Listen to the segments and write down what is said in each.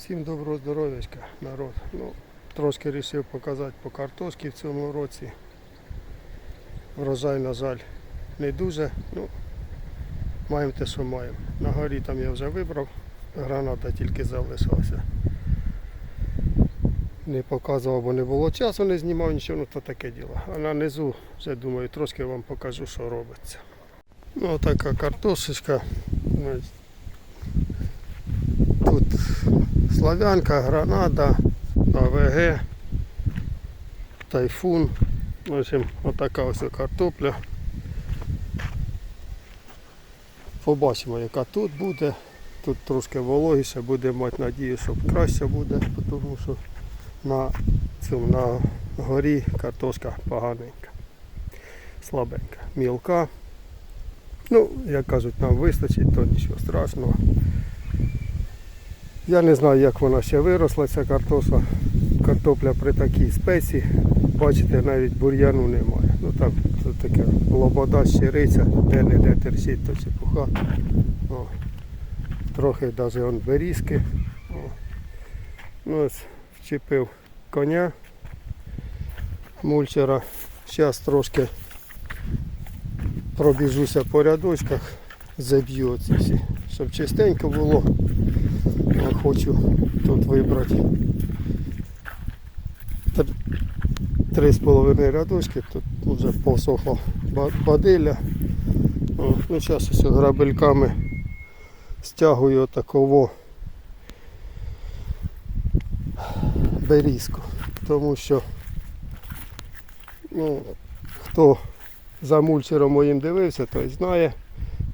Всім доброго здоров'ячка, народ. Ну, трошки вирішив показати по картошці в цьому році. Врожай, на жаль, не дуже. Ну, маємо те, що маємо. На горі там я вже вибрав, граната тільки залишилася. Не показував, бо не було часу, не знімав нічого, ну то таке діло. А на низу вже думаю, трошки вам покажу, що робиться. Ну, така картошечка. Славянка, Гранада, АВГ, Тайфун. В общем, отака ось картопля. Побачимо, яка тут буде. Тут трошки вологіше, буде мати надію, що краще буде, тому що на, цьому, на горі картошка поганенька, слабенька, мілка. Ну, як кажуть, нам вистачить, то нічого страшного. Я не знаю, як вона ще виросла, ця картопля. Картопля при такій спеці. Бачите, навіть бур'яну немає. Ну там тут таке лобода, щириця, де не де терсить, то чепуха. О. Трохи навіть он берізки. О. Ну, ось вчепив коня мульчера. Зараз трошки пробіжуся по рядочках, заб'ю оці всі, щоб чистенько було. Хочу тут вибрати три з половиною рядочки, тут вже посохла ба- бадилля. Ну, зараз ось грабельками стягую таково берізку, тому що ну, хто за мульчером моїм дивився, той знає.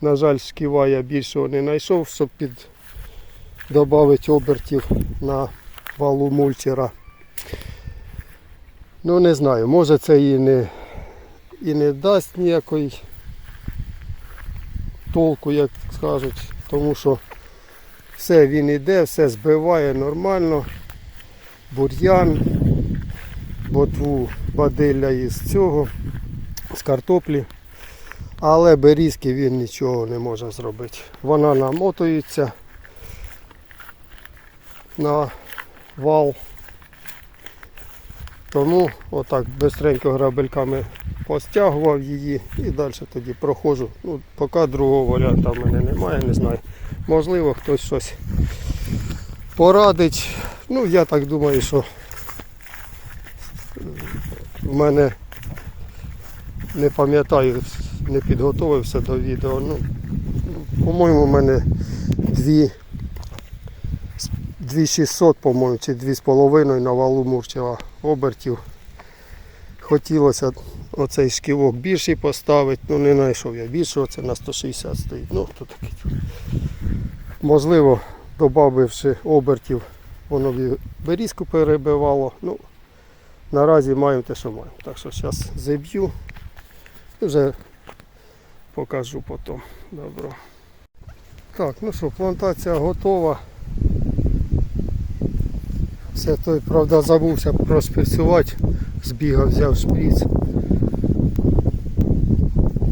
На жаль, шківа я більшого не знайшов, щоб під додати обертів на валу мульчера. Ну не знаю, може це і не, і не дасть ніякої толку, як скажуть, тому що все він іде, все збиває нормально, бур'ян, ботву бадилля із цього, з картоплі. Але берізки він нічого не може зробити. Вона намотується на вал. Тому отак бистренько грабельками постягував її і далі тоді проходжу. Ну, поки другого варіанту в мене немає, не знаю. Можливо, хтось щось порадить. Ну, я так думаю, що в мене не пам'ятаю, не підготовився до відео. Ну, по-моєму, в мене дві 2600, по-моєму, чи 2,5 на валу Мурчева обертів. Хотілося оцей шківок більший поставити, ну не знайшов я більшого, це на 160 стоїть. Ну, то таке. Можливо, додавши обертів, воно б берізку перебивало. Ну, наразі маємо те, що маємо. Так що зараз заб'ю і вже покажу потім. Добро. Так, ну що, плантація готова. Все той, правда, забувся проспрацювати. Збігав, взяв шприц.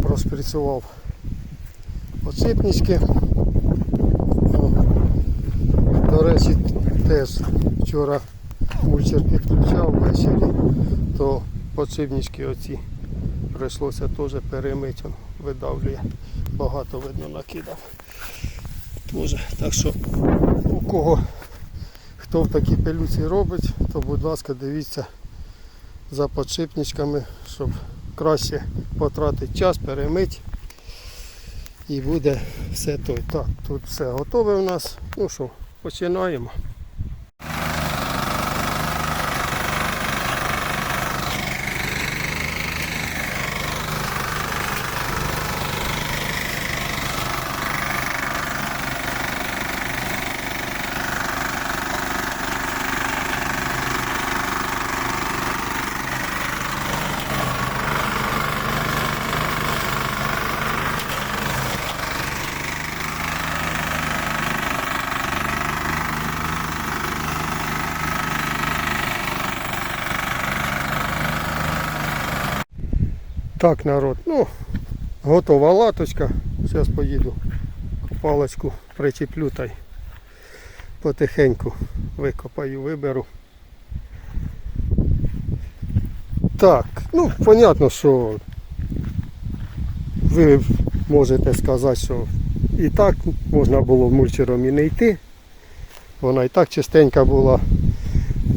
Проспрацював подшипнички. О, До речі, теж вчора мульчер підключав ввечері, то подшипнички оці прийшлося теж перемити, видавлює. Багато видно накидав. Тоже. Так що у кого хто в такій пилюці робить, то будь ласка дивіться за подшипничками, щоб краще потратити час, перемити. І буде все той. Так, тут все готове у нас. Ну що, починаємо. Так, народ, ну, готова латочка. Зараз поїду паличку причеплю та й потихеньку викопаю, виберу. Так, ну, понятно, що ви можете сказати, що і так можна було мульчером і не йти. Вона і так чистенька була,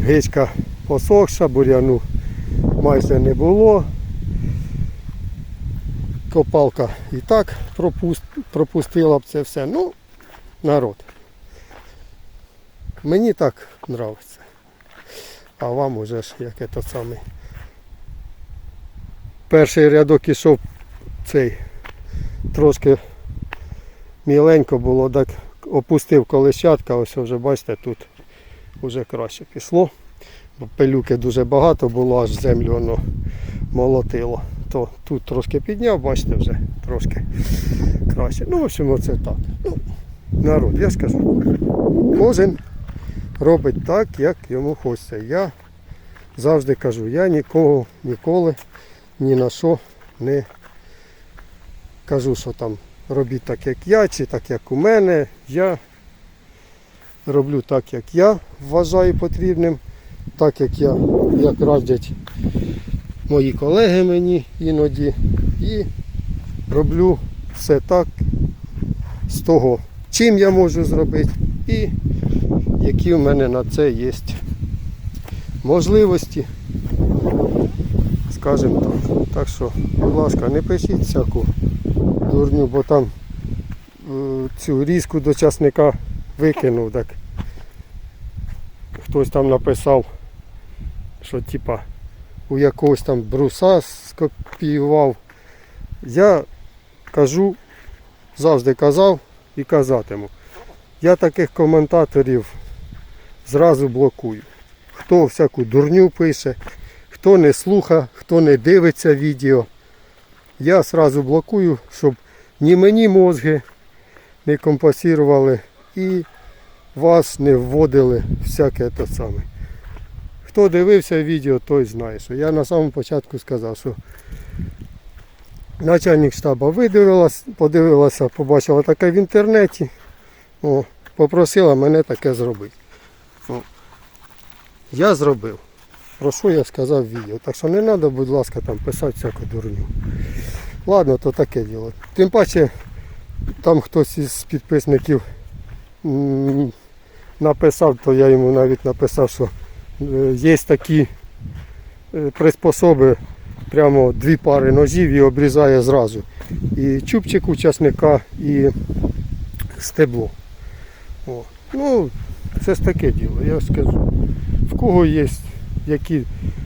гичка посохша, бур'яну майже не було. Копалка і так пропуст, пропустила б це все. Ну, народ. Мені так подобається. А вам уже ж як це саме. Перший рядок ішов цей трошки міленько було, так опустив колещатка, ось вже бачите, тут вже краще пішло. Бо пилюки дуже багато було, аж землю воно молотило. То тут трошки підняв, бачите, вже трошки краще. Ну, в общем, оце так. Ну, народ, я скажу. Кожен робить так, як йому хочеться. Я завжди кажу, я нікого ніколи ні на що не кажу, що там робіть так, як я, чи так, як у мене. Я роблю так, як я вважаю потрібним, так як я, як радять мої колеги мені іноді. І роблю все так з того, чим я можу зробити і які в мене на це є можливості скажімо так. Так що, будь ласка, не пишіть всяку дурню, бо там е, цю різку до часника викинув, так хтось там написав, що типа у якогось там бруса скопіював. Я кажу, завжди казав і казатиму. Я таких коментаторів зразу блокую. Хто всяку дурню пише, хто не слуха, хто не дивиться відео, я одразу блокую, щоб ні мені мозги не компасірували і вас не вводили всяке те саме. Хто дивився відео, той знає, що я на самому початку сказав, що начальник штабу видивилась, подивилася, побачила таке в інтернеті, о, попросила мене таке зробити. О, я зробив. Про що я сказав в відео. Так що не треба, будь ласка, там писати всяку дурню. Ладно, то таке діло. Тим паче, там хтось із підписників написав, то я йому навіть написав, що є такі е, приспособи, прямо дві пари ножів і обрізає зразу. І чубчик учасника, і стебло. О. Ну, це ж таке діло, я скажу. В кого є які.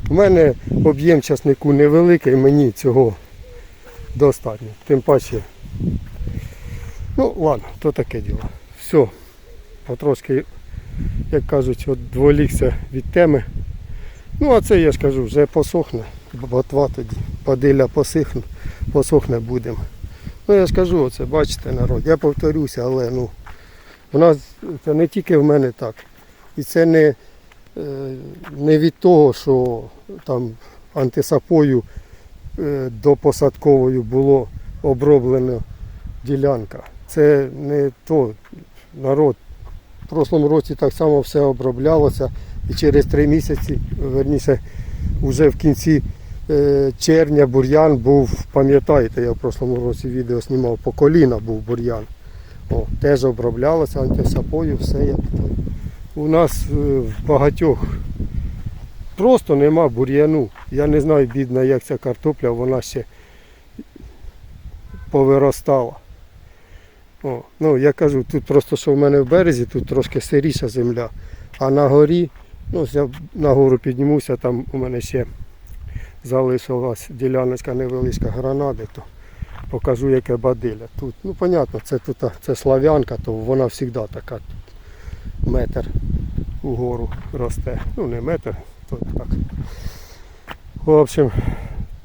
У мене об'єм часнику невеликий, мені цього достатньо. Тим паче. Ну, ладно, то таке діло. Все. Потрошки, як кажуть, відволікся від теми. Ну, а це я ж кажу, вже посохне. Ботва тоді, падиля посихне, посохне будемо. Ну я ж кажу, оце, бачите, народ, я повторюся, але ну, у нас це не тільки в мене так. І це не, е, не від того, що там антисапою е, до посадковою було оброблено ділянка. Це не то народ. В прошлому році так само все оброблялося і через три місяці, верніше, вже в кінці е, червня бур'ян був, пам'ятаєте, я в прошлому році відео знімав, по коліна був бур'ян. О, теж оброблялося антисапою, все як. У нас е, в багатьох просто нема бур'яну. Я не знаю, бідна, як ця картопля, вона ще повиростала. О, ну, я кажу, тут просто що в мене в березі, тут трошки сиріша земля, а на горі, ну, я на гору піднімуся, там у мене ще залишилась діляночка невеличка гранади, то покажу, яке бадиля. Тут, ну, понятно, це тут це слав'янка, то вона завжди така тут метр угору росте. Ну, не метр, то так. В общем,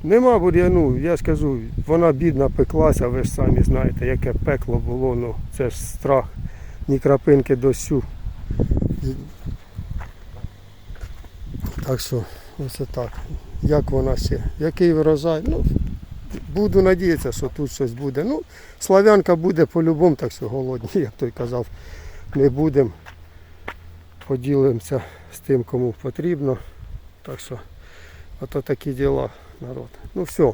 Нема бур'яну, я скажу, вона бідна пеклася, ви ж самі знаєте, яке пекло було, ну це ж страх, ні крапинки дощу. Так що, ось так. Як вона ще, який врожай? Ну, буду надіятися, що тут щось буде. Ну, слав'янка буде по-любому, так що голодні, як той казав, не будемо. поділимося з тим, кому потрібно. Так що, ото такі діла, народ. Ну все,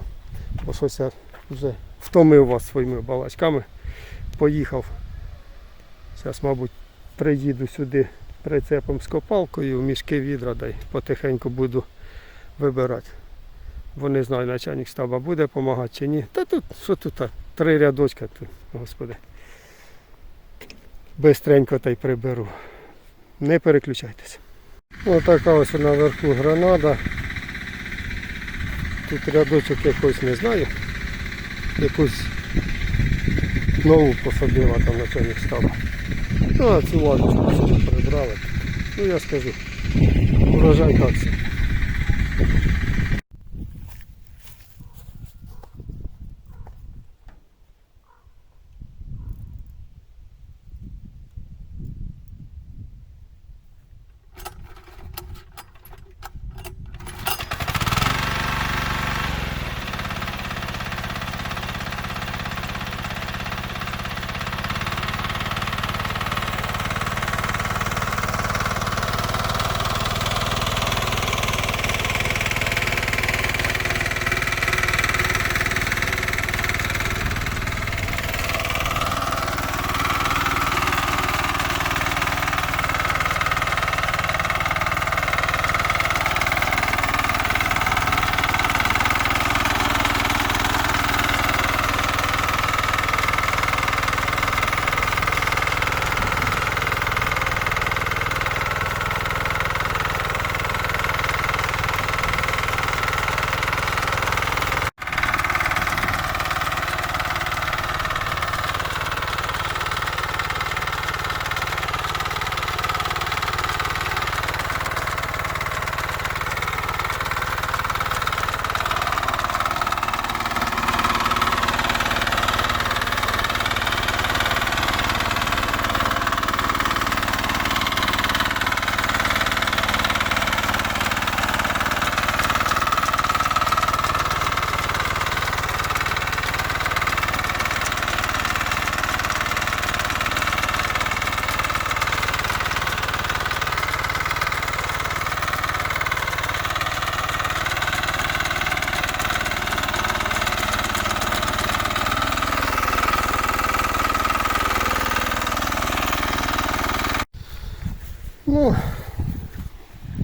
бо я вже втомив вас своїми балачками. Поїхав. Зараз, мабуть, приїду сюди прицепом з копалкою, мішки відра дай потихеньку буду вибирати. Бо не знаю, начальник штаба буде допомагати чи ні. Та тут, що тут, три рядочка тут, господи. Бистренько та й приберу. Не переключайтеся. Отака ось наверху гранада. Тут рядочок якось не знаю. Якусь нову посадила там начальник став. Ну, а цю ладочку собі прибрали. Ну я скажу. Урожай так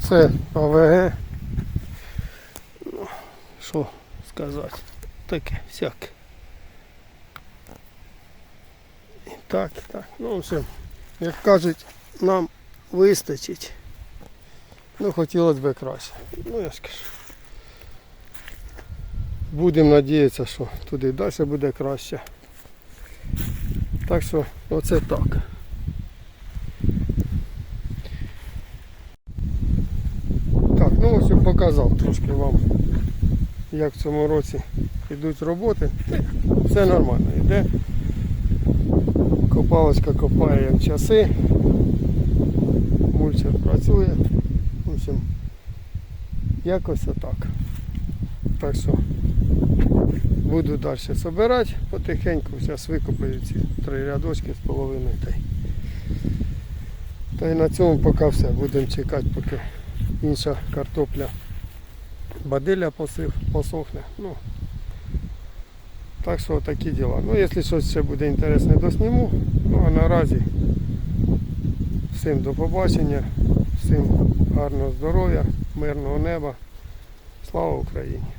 це АВГ. Ну, Що сказати? Таке, всяке. І так, і так. Ну все. Як кажуть, нам вистачить. Ну хотілося б краще. Ну я скажу. Будемо надіятися, що туди далі буде краще. Так що оце. Так, ну ось я показав трошки вам, як в цьому році йдуть роботи. Все нормально йде. Копалочка копає як часи. Мульчер працює. В общем, якось отак. Так що буду далі збирати потихеньку. Зараз викопаю ці три рядочки з половиною. Та й, на цьому поки все. Будемо чекати, поки інша картопля бадиля посих, посохне. Ну, так що такі діла. Ну, якщо щось ще буде інтересне, досніму. Ну а наразі всім до побачення, всім гарного здоров'я, мирного неба. Слава Україні!